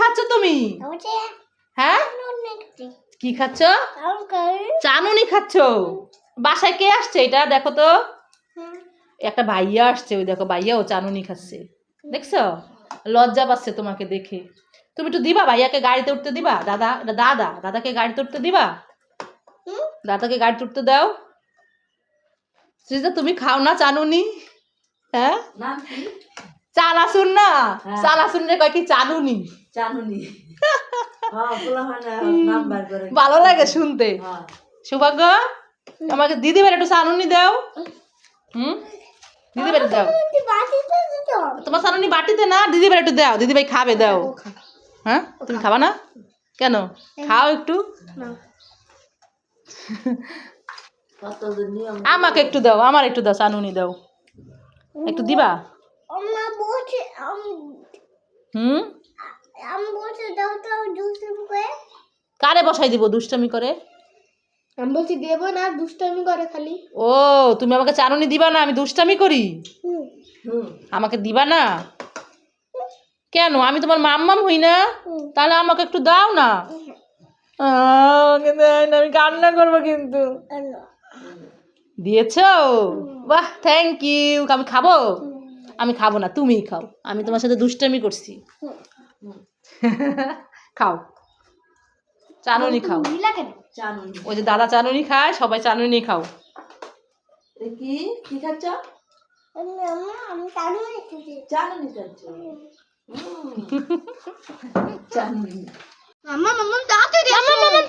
খাচ্ছ তুমি? হ্যাঁ? কি খাচ্ছ? চানুনি খাচ্ছ? বাসায় কে আসছে? এটা দেখো তো। একটা ভাইয়া আসছে ওই দেখো ভাইয়া ও চানুনি খাচ্ছে। দেখছ? লজ্জা পাচ্ছে তোমাকে দেখে। তুমি একটু দিবা? ভাইয়াকে গাড়িতে উঠতে দিবা? দাদা দাদা দাদাকে গাড়িতে উঠতে দিবা? দাদাকে গাড়িতে উঠতে দাও। সৃজা তুমি খাও না চানুনি? হ্যাঁ? কি না হ্যাঁ। চানাচুর রে কয় কি চানুনি চানুনি হ্যাঁ ভালো লাগে শুনতে। হ্যাঁ। সৌভাগ্য আমাকে দিদি বের একটু চানুনি দাও। হুম? দিদি বের দাও। তোমার চানুনি বাটিতে না দিদি বের একটু দাও। দিদি ভাই খাবে দাও। হ্যাঁ? তুমি খাবা না? কেন? খাও একটু। আমাকে একটু দাও আমার একটু দাও চানুনি দাও। একটু দিবা? বলছে আম হুম? আম বলছে দাও তো দুষ্টুম করে। কারে বসাই দিব দুষ্টামি করে? আমি বলছি দেবো না দুষ্টামি করে খালি। ও তুমি আমাকে চানুনি দিবা না আমি দুষ্টামি করি? হুম। আমাকে দিবা না? কেন? আমি তোমার মাম্মাম হই না? তাহলে আমাকে একটু দাও না, আমি কান্না করব কিন্তু। দিয়েছ? বাহ থ্যাংক ইউ আমি খাব? আমি খাব না তুমিই খাও। আমি তোমার সাথে দুষ্টামি করছি। খাও। চানুনি খাও। ওই যে দাদা চানুনি খায় সবাই চানুনি খাও। কি? কি খাচ্ছ?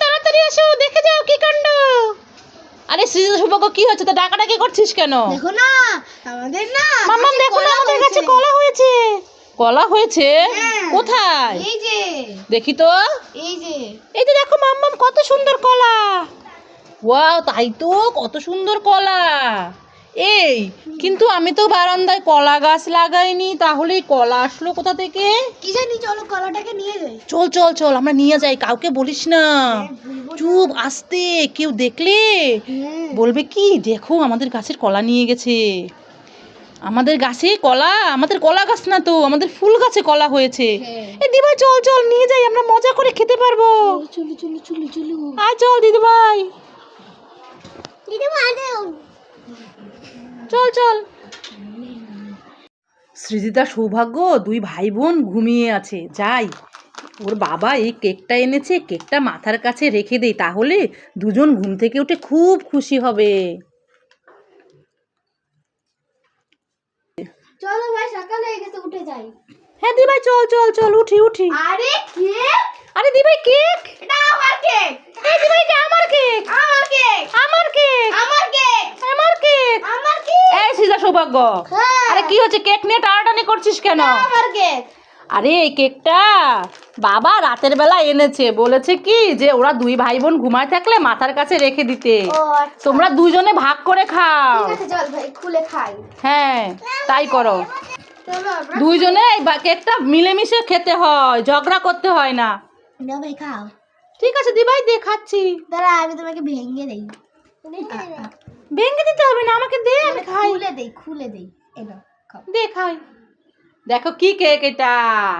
তাড়াতাড়ি এসো দেখে যাও কি কাণ্ড। আরে সৃজন সৌভাগ্য কি হচ্ছে? তো ডাকাডাকি করছিস কেন? দেখো না আমাদের না মাম্মাম দেখো না আমাদের কাছে কলা হয়েছে। কলা হয়েছে? হ্যাঁ। কোথায়? এই যে। দেখি তো। এই যে। এই যে দেখো মাম্মাম কত সুন্দর কলা। ওয়াও তাই তো কত সুন্দর কলা। এই কিন্তু আমি তো বারান্দায় কলা গাছ লাগাইনি তাহলে কলা আসলো কোথা থেকে? কি জানি চলো কলাটাকে নিয়ে যাই। চল চল চল আমরা নিয়ে যাই কাউকে বলিস না। চুপ আস্তে কেউ দেখলে? বলবে কি দেখো আমাদের গাছের কলা নিয়ে গেছে। আমাদের গাছে কলা আমাদের কলা গাছ না তো আমাদের ফুল গাছে কলা হয়েছে। হ্যাঁ। এ দিভাই চল চল নিয়ে যাই আমরা মজা করে খেতে পারব। চলো চলো চলো চলো। আয় চল দিদি ভাই দিদি মানে চল চল। সৃজিতা সৌভাগ্য দুই ভাই বোন ঘুমিয়ে আছে। যাই ওর বাবা এই কেকটা এনেছে কেকটা মাথার কাছে রেখে দেই তাহলে দুজন ঘুম থেকে উঠে খুব খুশি হবে। চলো ভাই সকাল হয়ে গেছে উঠে যাই। হ্যাঁ দি ভাই চল চল চল উঠি উঠি। আরে কে আরে দি ভাই কেক? এটা আমার কেক। এই দি ভাই এটা আমার কেক আমার কেক আমার কেক আমার কেক আমার কেক আমার কেক এই সৃজা সৌভাগ্য। হ্যাঁ। আরে কি হচ্ছে কেক নিয়ে টানাটানি করছিস কেন? আমার কেক আরে এই কেকটা বাবা রাতের বেলা এনেছে বলেছে কি যে ওরা দুই ভাই বোন ঘুমায় থাকলে মাথার কাছে রেখে দিতে। আচ্ছা। তোমরা দুজনে ভাগ করে খাও। খুলে খাই। হ্যাঁ তাই করো। দুইজনে এই কেকটা মিলেমিশে খেতে হয় ঝগড়া করতে হয় না। না ভাই খাও। ঠিক আছে দিভাই দেখাচ্ছি। দাঁড়া আমি তোমাকে ভেঙে দেই। ভেঙে দিতে হবে না আমাকে দে আমি খাই। খুলে দেই খুলে দেই। এনো খাও। দে খাই। দেখো কি কেক এটা।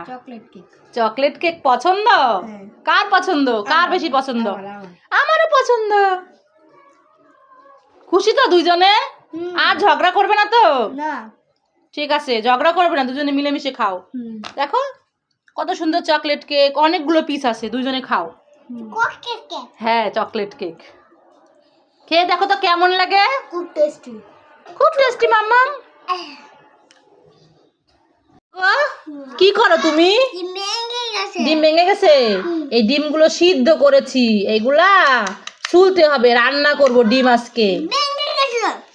Chocolate cake. চকলেট কেক পছন্দ? হ্যাঁ। কার পছন্দ? কার বেশি পছন্দ? আমারও পছন্দ। খুশি তো দুইজনে? হুম। আর ঝগড়া করবে না তো? না। ঠিক আছে ঝগড়া করবে না দুজনে মিলেমিশে খাও। দেখো কত সুন্দর চকলেট কেক অনেকগুলো পিস আছে দুজনে খাও। হ্যাঁ চকলেট কেক। খেয়ে দেখো তো কেমন লাগে। খুব টেস্টি খুব টেস্টি মাম্মা কি করো তুমি? ডিম ভেঙে গেছে। এই ডিমগুলো সিদ্ধ করেছি। এইগুলা সুলতে হবে রান্না করব ডিম আজকে।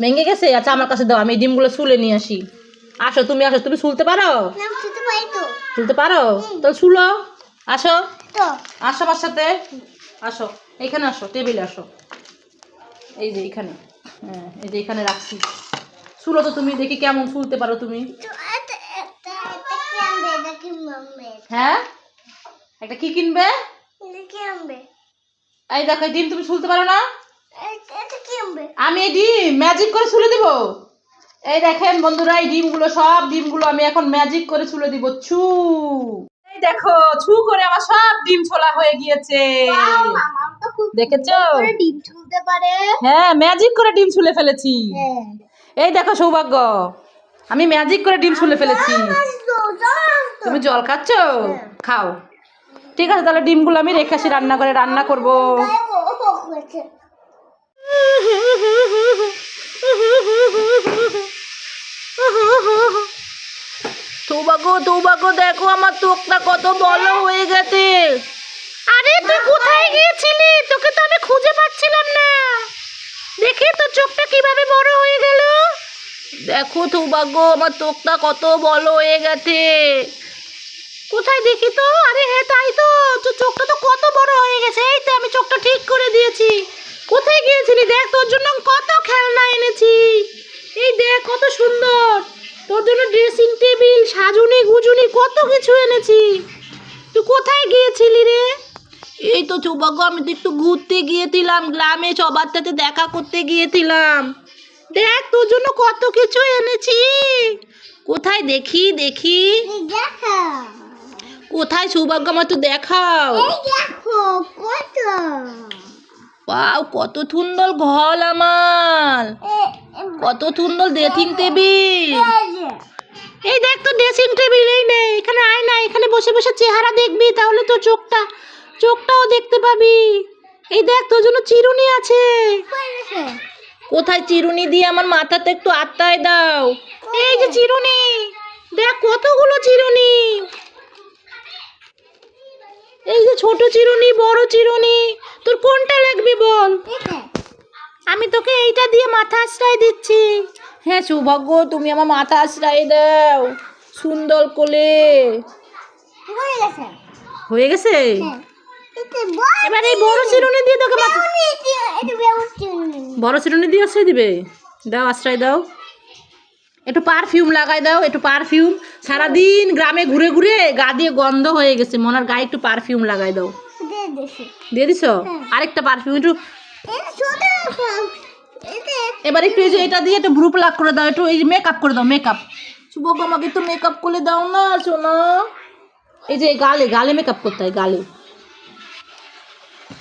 ভেঙে গেছে। আচ্ছা আমার কাছে দাও আমি ডিমগুলো সুলে নিয়ে আসি। আসো তুমি আসো তুমি সুলতে পারো? সুলতে পারো তাহলে সুলো। আসো। আসো আমার সাথে আসো এইখানে আসো টেবিলে আসো। এই যে এইখানে হ্যাঁ এই যে এখানে রাখছি। তো তুমি দেখি কেমন পারো তুমি। হ্যাঁ? একটা কি কিনবে? এই দেখো ডিম তুমি সুলতে পারো না? আমি এই ডিম ম্যাজিক করে ছুলে দিব। এই দেখেন বন্ধুরা এই ডিমগুলো সব ডিমগুলো আমি এখন ম্যাজিক করে ছুলে দিব। ছু। এই দেখো ছু করে আমার সব ডিম ছোলা হয়ে গিয়েছে। দেখেছ? ডিম ছুলতে পারে। হ্যাঁ ম্যাজিক করে ডিম ছুলে ফেলেছি। হ্যাঁ। এই দেখো সৌভাগ্য আমি ম্যাজিক করে ডিম ছুলে ফেলেছি। তুমি জল খাচ্ছ? খাও। ঠিক আছে তাহলে ডিমগুলো আমি রেখে আসি রান্না করে রান্না করব। সৌভাগ্য সৌভাগ্য দেখো আমার চোখটা কত বড় হয়ে গেছে। আরে তুই কোথায় গিয়েছিলি? তোকে তো আমি খুঁজে পাচ্ছিলাম না। দেখে তোর চোখটা কীভাবে বড় হয়ে গেল। দেখো সৌভাগ্য আমার চোখটা কত বড় হয়ে গেছে। কোথায় দেখি তো? আরে হ্যাঁ তাই তো। তোর চোখটা তো কত বড় হয়ে গেছে। এই তো আমি চোখটা ঠিক করে দিয়েছি। কোথায় গিয়েছিলি? দেখ তোর জন্য কত খেলনা এনেছি। এই দেখ কত সুন্দর। তোর জন্য ড্রেসিং টেবিল সাজুনি গুজুনি কত কিছু এনেছি। তুই কোথায় গিয়েছিলি রে? এই তো সৌভাগ্য আমি তো একটু ঘুরতে গিয়েছিলাম গ্রামে সবার সাথে দেখা করতে গিয়েছিলাম। দেখ তোর জন্য কত কিছু এনেছি। কোথায় দেখি দেখি। কোথায় সৌভাগ্য আমার তো দেখাও। দেখো কত। পাও কত সুন্দর ঘর আমার। কত সুন্দর ড্রেসিং টেবিল এই দেখ তো ড্রেসিং টেবিল এই এখানে আয় না, এখানে বসে বসে চেহারা দেখবি, তাহলে তো চোখটা, চোখটাও দেখতে পাবি। এই দেখ, তোর জন্য চিরুনি আছে। কোথায় চিরুনি দিয়ে আমার মাথাতে একটু আত্মায় দাও। এই যে চিরুনি, দেখ কতগুলো চিরুনি। এই যে ছোট চিরুনি বড় চিরুনি তোর কোনটা লাগবে বল? আমি তোকে এইটা দিয়ে মাথা আশ্রয় দিচ্ছি। হ্যাঁ সৌভাগ্য তুমি আমার মাথা আশ্রয় দাও। সুন্দর কোলে। হয়ে গেছে। হয়ে এবার এই বড় চিরুনি। দিয়ে তোকে বড় চিরুনি দিয়ে আশ্রয় দিবে? দাও আশ্রয় দাও। একটু পারফিউম লাগাই দাও একটু পারফিউম সারাদিন গ্রামে ঘুরে ঘুরে গা দিয়ে গন্ধ হয়ে গেছে। মনার গায়ে একটু পারফিউম লাগাই দাও। দিয়ে দিছি। আরেকটা পারফিউম একটু এবার একটু এই যে এটা দিয়ে একটু ভ্রু প্লাক করে দাও একটু এই যে মেকআপ করে দাও মেকআপ শুভক আমাকে একটু মেকআপ করে দাও না সোনা। এই যে গালে গালে মেকআপ করতে হয় গালে।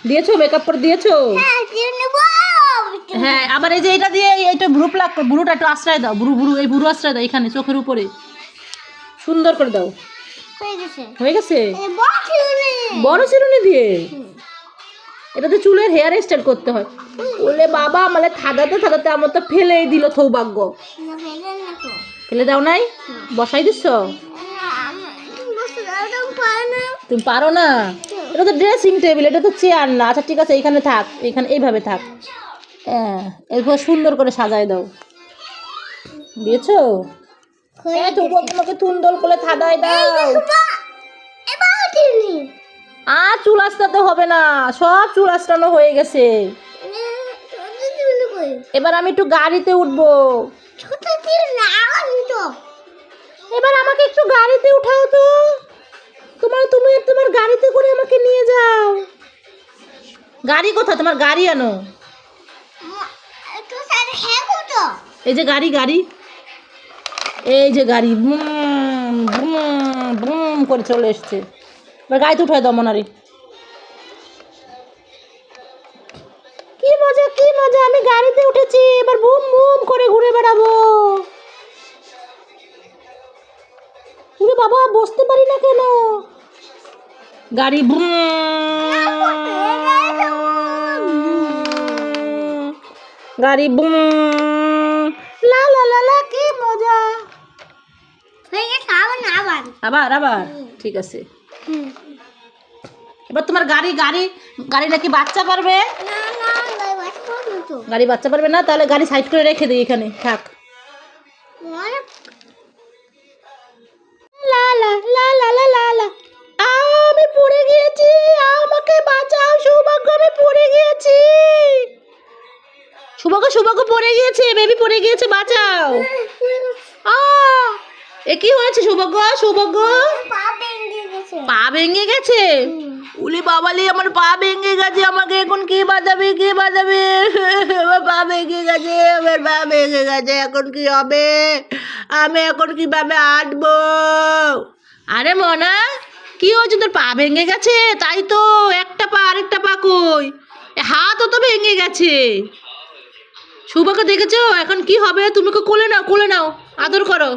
দিয়েছ? মেকআপ করে দিয়েছ? হ্যাঁ আবার এই যে এটা দিয়ে এই- এইটা ভ্রু প্লাক ভ্রুটা একটু আশ্রয় দাও ভ্রু ভ্রু এই ভ্রু আশ্রয় দাও এখানে চোখের উপরে। সুন্দর করে দাও। হয়ে গেছে। হয়ে গেছে? বড় চিরুনি দিয়ে? এটাতে চুলের হেয়ার স্টাইল করতে হয়। বলে বাবা মানে থাদাতে থাদাতে আমার তো ফেলেই দিল সৌভাগ্য। ফেলে দাও নাই? বসাই দিচ্ছ তুমি পারে না। তুমি পারো না? এটা তো ড্রেসিং টেবিল এটা তো চেয়ার না। আচ্ছা ঠিক আছে এইখানে থাক এইখানে এইভাবে থাক। হ্যাঁ এরপর সুন্দর করে সাজায় দাও। দিয়েছ? হ্যাঁ তোমাকে সুন্দর করে থাদায় দাও। এবার আর চুল আসতে হবে না সব চুল আসানো হয়ে গেছে। এবার আমি একটু গাড়িতে উঠবো। এবার আমাকে একটু গাড়িতে উঠাও তো। তোমার তুমি তোমার গাড়িতে করে আমাকে নিয়ে যাও। গাড়ি কোথায়? তোমার গাড়ি আনো। এই যে গাড়ি গাড়ি। এই যে গাড়ি বুম বুম বুম করে চলে এসছে। এবার গাড়িতে উঠায় দাও মনারি। কি মজা কি মজা আমি গাড়িতে উঠেছি এবার বুম বুম করে ঘুরে বেড়াবো। ওরে বাবা বসতে পারি না কেন? গাড়ি বুম। গাড়ি বুম। লা লা লা লা কি মজা। আবার আবার? ঠিক আছে। এবার তোমার গাড়ি গাড়ি গাড়ি নাকি বাচ্চা পারবে? গাড়ি বাচ্চা পারবে না? তাহলে গাড়ি সাইড করে রেখে দিই এখানে। থাক। লা লা লা লা লা লা লা। আমি পড়ে গিয়েছি আমাকে বাঁচাও সৌভাগ্য আমি পড়ে গিয়েছি সৌভাগ্য পড়ে গিয়েছে বেবি পড়ে গিয়েছে, বাঁচাও। এ কি হয়েছে সৌভাগ্য? সৌভাগ্য? পা ভেঙে গেছে। উলি বাবালি, আমার পা ভেঙে গেছে, আমাকে এখন কি বাজাবে কি বাজাবে আমার পা ভেঙে গেছে, আমার পা ভেঙে গেছে, এখন কি হবে? আমি এখন কীভাবে হাঁটবো? আরে মনা, কি হয়েছে? তোর পা ভেঙে গেছে? তাই তো, একটা পা, আরেকটা পা কই? হাতও তো ভেঙে গেছে। সৌভাগ্য দেখেছ? এখন কি হবে? তুমি কোলে নাও কোলে নাও। আদর করো।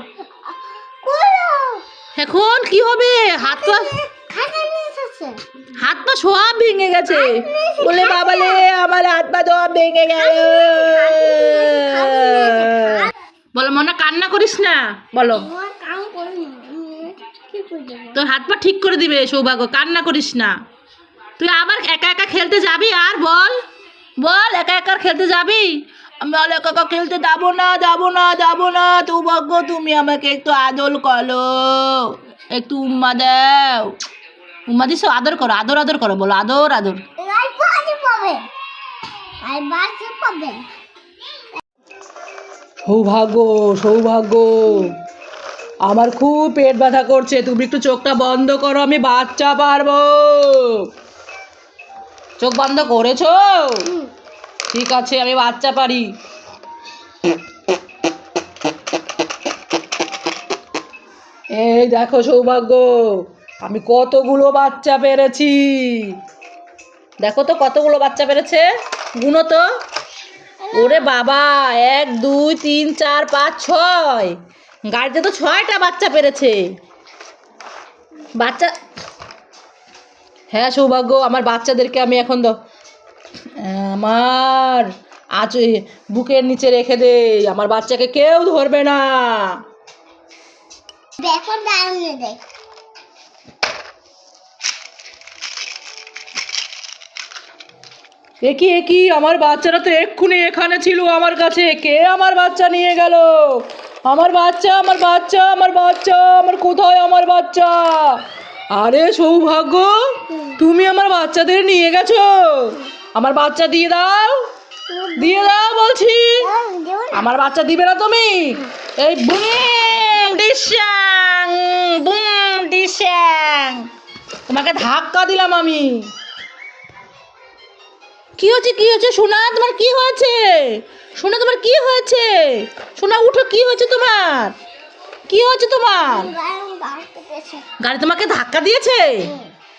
এখন কি হবে? হাত পা হাত পা সব ভেঙে গেছে। বলে বাবালে আমার হাত পা সব ভেঙে গেল। বলো, মনে, কান্না করিস না? বলো। তোর হাত পা ঠিক করে দিবে সৌভাগ্য, কান্না করিস না। তুই আবার একা একা খেলতে যাবি আর বল। বল, একা একা খেলতে যাবি? আমি একা খেলতে যাব না যাব না যাব না। সৌভাগ্য তুমি আমাকে একটু আদর করো। একটু উম্মা দাও। উম্মা দিস আদর করো আদর আদর করো বলো আদর আদর। সৌভাগ্য সৌভাগ্য। আমার খুব পেট ব্যথা করছে। তুমি একটু চোখটা বন্ধ করো আমি বাচ্চা পারব। চোখ বন্ধ করেছ? ঠিক আছে, আমি বাচ্চা পারি। এই দেখো সৌভাগ্য, আমি কতগুলো বাচ্চা পেরেছি। দেখো তো কতগুলো বাচ্চা পেরেছে, গুনো তো। ওরে বাবা, এক, দুই, তিন, চার, পাঁচ, ছয়। গাড়িতে তো ছয়টা বাচ্চা পেরেছে। বাচ্চা হ্যাঁ সৌভাগ্য, আমার বাচ্চাদেরকে আমি এখন আমার আজ বুকের নিচে রেখে দে আমার বাচ্চাকে কেউ ধরবে না। দেখো দারুণ দেখ একই একই আমার বাচ্চারা তো এক্ষুনি এখানে ছিল আমার কাছে। কে আমার বাচ্চা নিয়ে গেল? আমার বাচ্চা আমার বাচ্চা আমার বাচ্চা আমার কোথায় আমার বাচ্চা? আরে সৌভাগ্য তুমি আমার বাচ্চাদের নিয়ে গেছো? আমার বাচ্চা দিয়ে দাও। দিয়ে দাও বলছি। আমার বাচ্চা দিবে না তুমি। এই তোমাকে ধাক্কা দিলাম আমি। কি হয়েছে কি হয়েছে সোনা, তোমার কি হয়েছে? সোনা, তোমার কি হয়েছে? সোনা, উঠো, কি হয়েছে তোমার? কি হয়েছে তোমার? গাড়ি তোমাকে ধাক্কা দিয়েছে?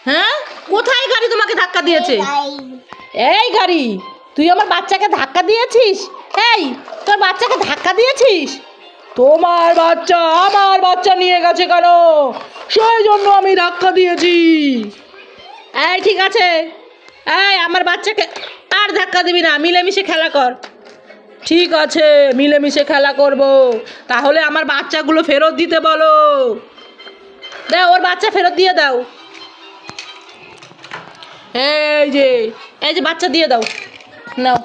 হ্যাঁ? কোথায় গাড়ি তোমাকে ধাক্কা দিয়েছে? এই গাড়ি, তুই আমার বাচ্চাকে ধাক্কা দিয়েছিস? এই, তোর বাচ্চাকে ধাক্কা দিয়েছিস? তোমার বাচ্চা আমার বাচ্চা নিয়ে গেছে কেন? সেই জন্য আমি ধাক্কা দিয়েছি। এই, ঠিক আছে। এই, আমার বাচ্চাকে আর ধাক্কা দিবি না, মিলেমিশে খেলা কর। ঠিক আছে, মিলেমিশে খেলা করব। তাহলে আমার বাচ্চাগুলো ফেরত দিতে বলো। দাও ওর বাচ্চা ফেরত দিয়ে দাও। এই যে এই যে বাচ্চা দিয়ে দাও। নাও।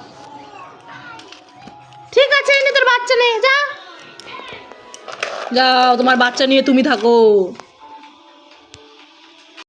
ঠিক আছে এনে তোর বাচ্চা নেই যা। যাও, তোমার বাচ্চা নিয়ে তুমি থাকো।